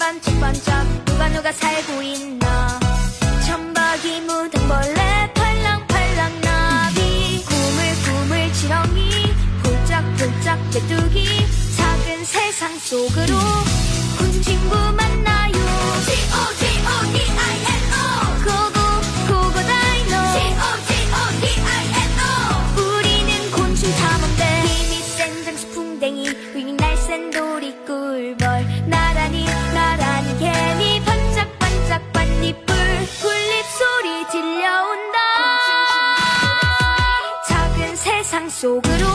반짝반짝 누가 누가 살고 있나? 천박이 무당벌레 팔랑팔랑 나비. 꾸물꾸물 지렁이 폴짝폴짝 메뚜기. 작은 세상 속으로 군 친구 만 도리 꿀벌 나란히 나란히 개미 반짝반짝 반딧불 풀잎 소리 들려온다. 작은 세상 속으로